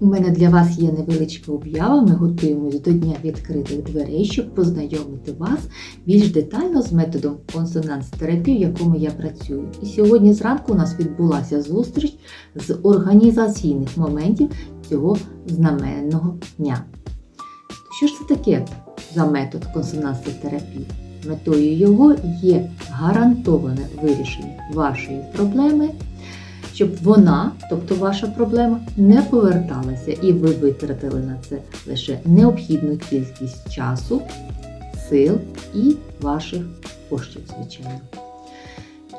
У мене для вас є невеличка об'ява. Ми готуємось до дня відкритих дверей, щоб познайомити вас більш детально з методом консонанс-терапії, в якому я працюю. І сьогодні зранку у нас відбулася зустріч з організаційних моментів цього знаменного дня. Що ж це таке за метод консонанс-терапії? Метою його є гарантоване вирішення вашої проблеми, щоб вона, тобто ваша проблема, не поверталася і ви витратили на це лише необхідну кількість часу, сил і ваших коштів, звичайно.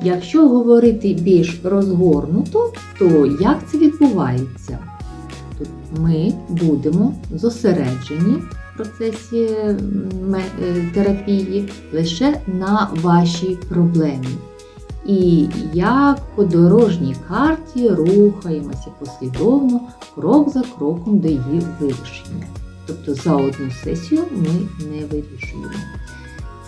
Якщо говорити більш розгорнуто, то як це відбувається? Ми будемо зосереджені в процесі е, терапії лише на вашій проблемі. І як по дорожній карті рухаємося послідовно, крок за кроком до її вирішення. Тобто за одну сесію ми не вирішуємо.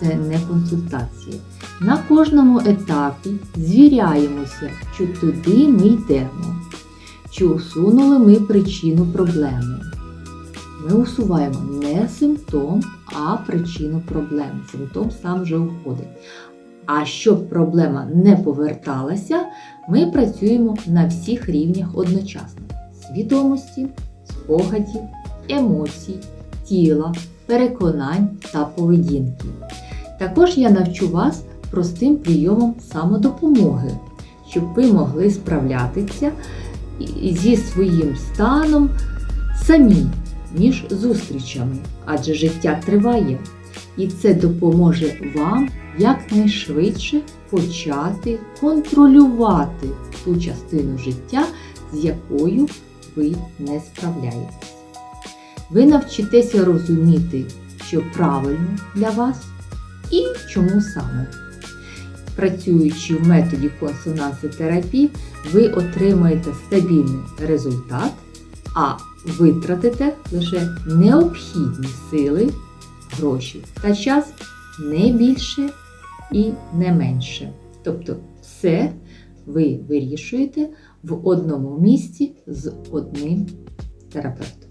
Це не консультація. На кожному етапі звіряємося, чи туди ми йдемо, чи усунули ми причину проблеми. Ми усуваємо не симптом, а причину проблеми. Симптом сам вже уходить. А щоб проблема не поверталася, ми працюємо на всіх рівнях одночасно: свідомості, спогадів, емоцій, тіла, переконань та поведінки. Також я навчу вас простим прийомам самодопомоги, щоб ви могли справлятися зі своїм станом самі між зустрічами, адже життя триває, і це допоможе вам якнайшвидше почати контролювати ту частину життя, з якою ви не справляєтесь. Ви навчитеся розуміти, що правильно для вас і чому саме. Працюючи в методі консонансотерапії, ви отримаєте стабільний результат, а витратите лише необхідні сили, гроші та час не більше і не менше. Тобто все ви вирішуєте в одному місці з одним терапевтом.